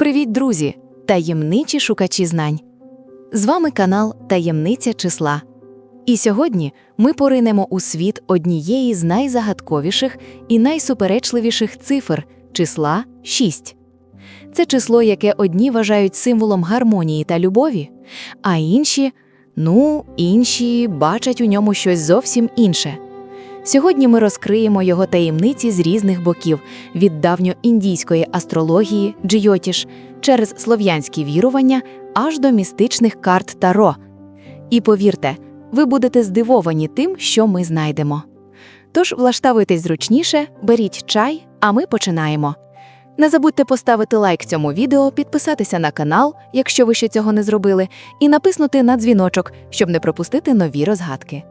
Привіт, друзі! Таємничі шукачі знань. З вами канал Таємниця числа. І сьогодні ми поринемо у світ однієї з найзагадковіших і найсуперечливіших цифр числа 6. Це число, яке одні вважають символом гармонії та любові, а інші, ну, інші бачать у ньому щось зовсім інше. Сьогодні ми розкриємо його таємниці з різних боків від давньоіндійської астрології Джйотіш через слов'янські вірування аж до містичних карт Таро. І повірте, ви будете здивовані тим, що ми знайдемо. Тож влаштовуйтесь зручніше, беріть чай, а ми починаємо. Не забудьте поставити лайк цьому відео, підписатися на канал, якщо ви ще цього не зробили, і натиснути на дзвіночок, щоб не пропустити нові розгадки.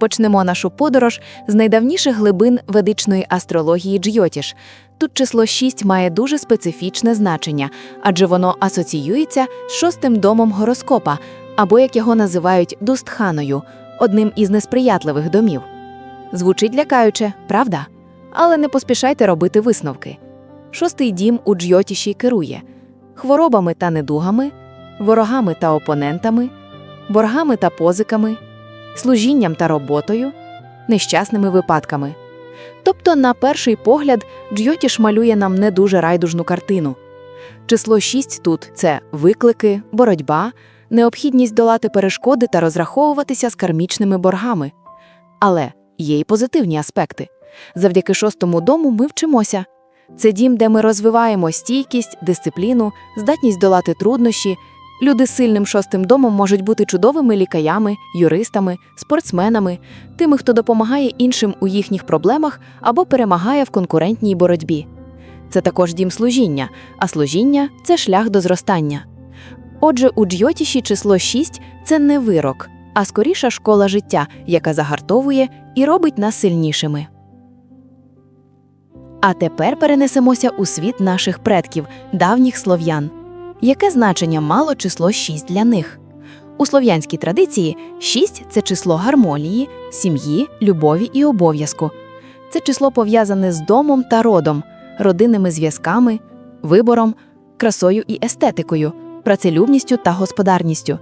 Почнемо нашу подорож з найдавніших глибин ведичної астрології Джйотіш. Тут число 6 має дуже специфічне значення, адже воно асоціюється з шостим домом гороскопа, або як його називають дустханою, одним із несприятливих домів. Звучить лякаюче, правда? Але не поспішайте робити висновки. Шостий дім у Джйотіші керує хворобами та недугами, ворогами та опонентами, боргами та позиками служінням та роботою, нещасними випадками. Тобто, на перший погляд, Джйотіш малює нам не дуже райдужну картину. Число 6 тут це виклики, боротьба, необхідність долати перешкоди та розраховуватися з кармічними боргами. Але є й позитивні аспекти. Завдяки шостому дому ми вчимося. Це дім, де ми розвиваємо стійкість, дисципліну, здатність долати труднощі, Люди з сильним шостим домом можуть бути чудовими лікарями, юристами, спортсменами, тими, хто допомагає іншим у їхніх проблемах або перемагає в конкурентній боротьбі. Це також дім служіння, а служіння це шлях до зростання. Отже, у Джйотіші число 6 – це не вирок, а скоріша школа життя, яка загартовує і робить нас сильнішими. А тепер перенесемося у світ наших предків, давніх слов'ян. Яке значення мало число 6 для них? У слов'янській традиції 6 – це число гармонії, сім'ї, любові і обов'язку. Це число пов'язане з домом та родом, родинними зв'язками, вибором, красою і естетикою, працелюбністю та господарністю.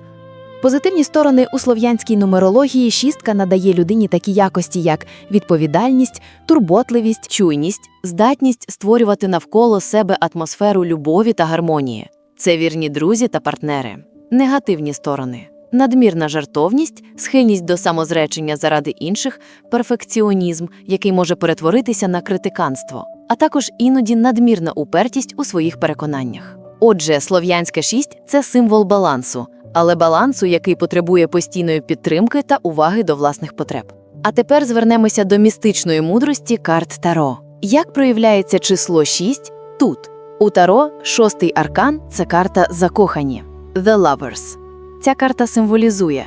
Позитивні сторони у слов'янській нумерології шістка надає людині такі якості, як відповідальність, турботливість, чуйність, здатність створювати навколо себе атмосферу любові та гармонії. Це вірні друзі та партнери, негативні сторони, надмірна жартовність, схильність до самозречення заради інших, перфекціонізм, який може перетворитися на критиканство, а також іноді надмірна упертість у своїх переконаннях. Отже, слов'янська шість це символ балансу, але балансу, який потребує постійної підтримки та уваги до власних потреб. А тепер звернемося до містичної мудрості карт Таро. Як проявляється число 6 тут? У Таро шостий аркан це карта закохані The Lovers. Ця карта символізує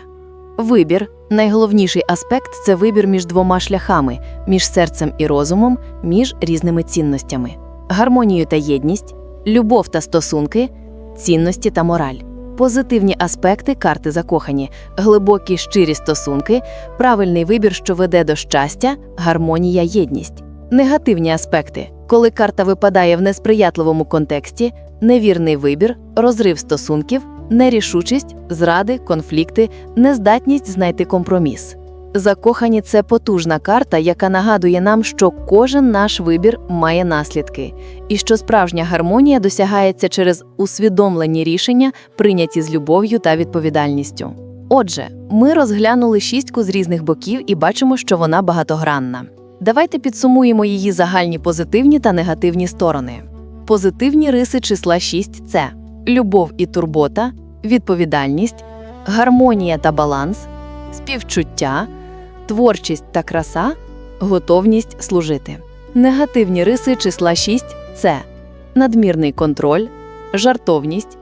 вибір. Найголовніший аспект це вибір між двома шляхами, між серцем і розумом, між різними цінностями, гармонію та єдність, любов та стосунки, цінності та мораль. Позитивні аспекти карти закохані, глибокі щирі стосунки, правильний вибір, що веде до щастя, гармонія, єдність. Негативні аспекти, коли карта випадає в несприятливому контексті, невірний вибір, розрив стосунків, нерішучість, зради, конфлікти, нездатність знайти компроміс. Закохані це потужна карта, яка нагадує нам, що кожен наш вибір має наслідки, і що справжня гармонія досягається через усвідомлені рішення, прийняті з любов'ю та відповідальністю. Отже, ми розглянули шістку з різних боків і бачимо, що вона багатогранна. Давайте підсумуємо її загальні позитивні та негативні сторони. Позитивні риси числа 6 це любов і турбота, відповідальність, гармонія та баланс, співчуття, творчість та краса, готовність служити. Негативні риси числа 6 це надмірний контроль, жартовність,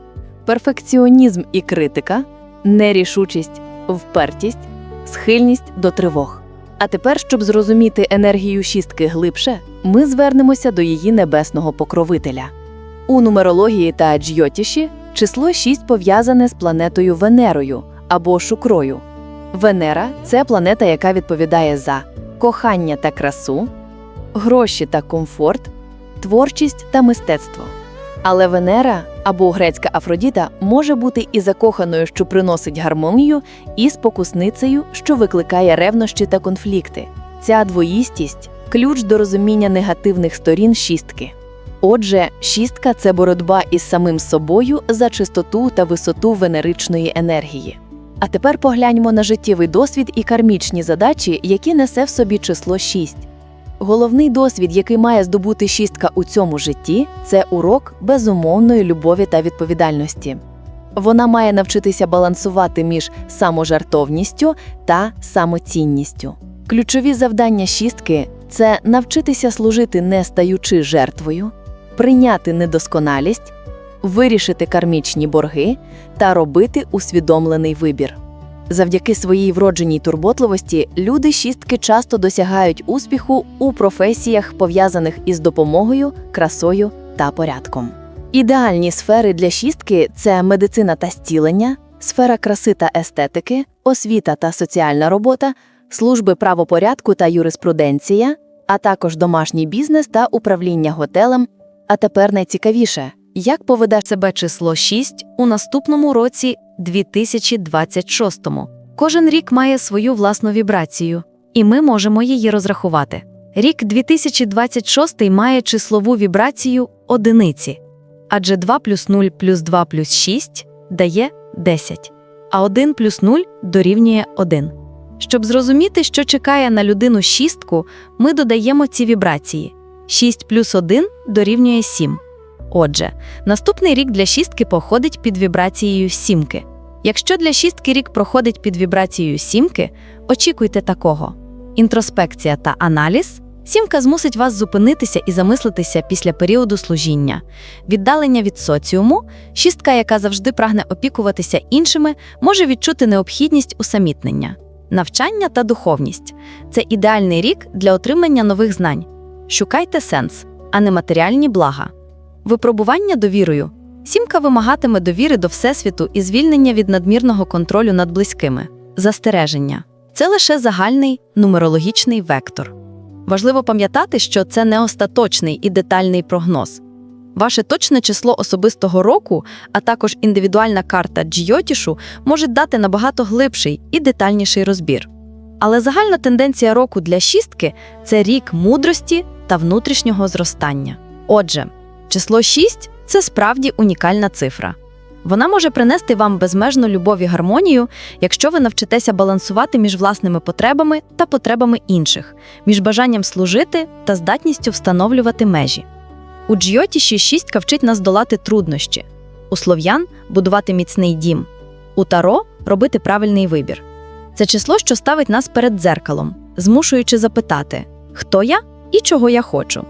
перфекціонізм і критика, нерішучість, впертість, схильність до тривог. А тепер, щоб зрозуміти енергію шістки глибше, ми звернемося до її небесного покровителя. У нумерології та джйотіші число 6 пов'язане з планетою Венерою або Шукрою. Венера це планета, яка відповідає за кохання та красу, гроші та комфорт, творчість та мистецтво. Але Венера або грецька Афродіта може бути і закоханою, що приносить гармонію, і спокусницею, що викликає ревнощі та конфлікти. Ця двоїстість ключ до розуміння негативних сторін шістки. Отже, шістка це боротьба із самим собою за чистоту та висоту венеричної енергії. А тепер погляньмо на життєвий досвід і кармічні задачі, які несе в собі число 6. Головний досвід, який має здобути шістка у цьому житті, це урок безумовної любові та відповідальності. Вона має навчитися балансувати між саможартовністю та самоцінністю. Ключові завдання шістки це навчитися служити не стаючи жертвою, прийняти недосконалість, вирішити кармічні борги та робити усвідомлений вибір. Завдяки своїй вродженій турботливості люди шістки часто досягають успіху у професіях, пов'язаних із допомогою, красою та порядком. Ідеальні сфери для шістки це медицина та зцілення, сфера краси та естетики, освіта та соціальна робота, служби правопорядку та юриспруденція, а також домашній бізнес та управління готелем. А тепер найцікавіше, як поведе себе число 6 у наступному році 2026-му. Кожен рік має свою власну вібрацію, і ми можемо її розрахувати. Рік 2026 має числову вібрацію одиниці, адже 2 плюс 0 плюс 2 плюс 6 дає 10, а 1 плюс 0 дорівнює 1. Щоб зрозуміти, що чекає на людину шістку, ми додаємо ці вібрації. 6 плюс 1 дорівнює 7. Отже, наступний рік для шістки походить під вібрацією сімки. Якщо для шістки рік проходить під вібрацією сімки, очікуйте такого: інтроспекція та аналіз. Сімка змусить вас зупинитися і замислитися після періоду служіння, віддалення від соціуму, шістка, яка завжди прагне опікуватися іншими, може відчути необхідність усамітнення, навчання та духовність це ідеальний рік для отримання нових знань. Шукайте сенс, а не матеріальні блага. Випробування довірою. Сімка вимагатиме довіри до Всесвіту і звільнення від надмірного контролю над близькими. Застереження це лише загальний нумерологічний вектор. Важливо пам'ятати, що це не остаточний і детальний прогноз. Ваше точне число особистого року, а також індивідуальна карта Джйотішу можуть дати набагато глибший і детальніший розбір. Але загальна тенденція року для шістки це рік мудрості та внутрішнього зростання. Отже, число 6 – це справді унікальна цифра. Вона може принести вам безмежну любов і гармонію, якщо ви навчитеся балансувати між власними потребами та потребами інших, між бажанням служити та здатністю встановлювати межі. У Джйотіші шістка вчить нас долати труднощі, у слов'ян будувати міцний дім, у таро робити правильний вибір. Це число, що ставить нас перед дзеркалом, змушуючи запитати, хто я і чого я хочу.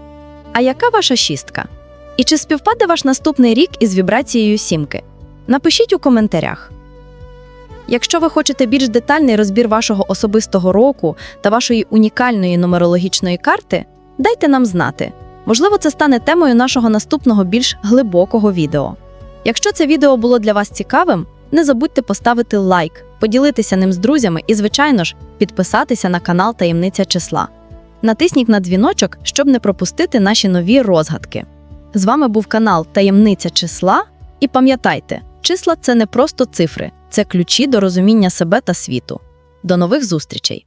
А яка ваша шістка? І чи співпаде ваш наступний рік із вібрацією сімки? Напишіть у коментарях. Якщо ви хочете більш детальний розбір вашого особистого року та вашої унікальної нумерологічної карти, дайте нам знати. Можливо, це стане темою нашого наступного більш глибокого відео. Якщо це відео було для вас цікавим, не забудьте поставити лайк, поділитися ним з друзями і, звичайно ж, підписатися на канал Таємниця числа. Натисніть на дзвіночок, щоб не пропустити наші нові розгадки. З вами був канал Таємниця числа. І пам'ятайте, числа це не просто цифри, це ключі до розуміння себе та світу. До нових зустрічей!